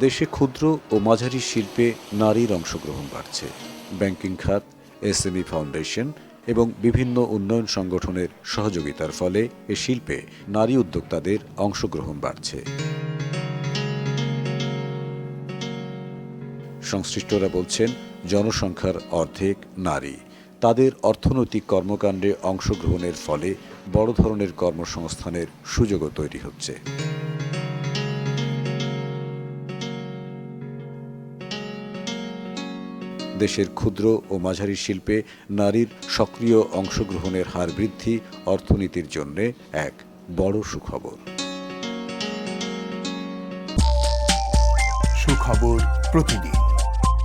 দেশে ক্ষুদ্র ও মাঝারি শিল্পে নারীর অংশগ্রহণ বাড়ছে। ব্যাংকিং খাত এসএমই ফাউন্ডেশন এবং বিভিন্ন উন্নয়ন সংগঠনের সহযোগিতার ফলে এ শিল্পে নারী উদ্যোক্তাদের অংশগ্রহণ বাড়ছে। সংশ্লিষ্টরা বলছেন, জনসংখ্যার অর্ধেক নারী। তাদের অর্থনৈতিক কর্মকাণ্ডে অংশগ্রহণের ফলে বড় ধরনের কর্মসংস্থানের সুযোগও তৈরি হচ্ছে। দেশের ক্ষুদ্র ও মাঝারি শিল্পে নারীর সক্রিয় অংশগ্রহণের হার বৃদ্ধি অর্থনীতির জন্য এক বড় সুখবর। সুখবর প্রতিদিন।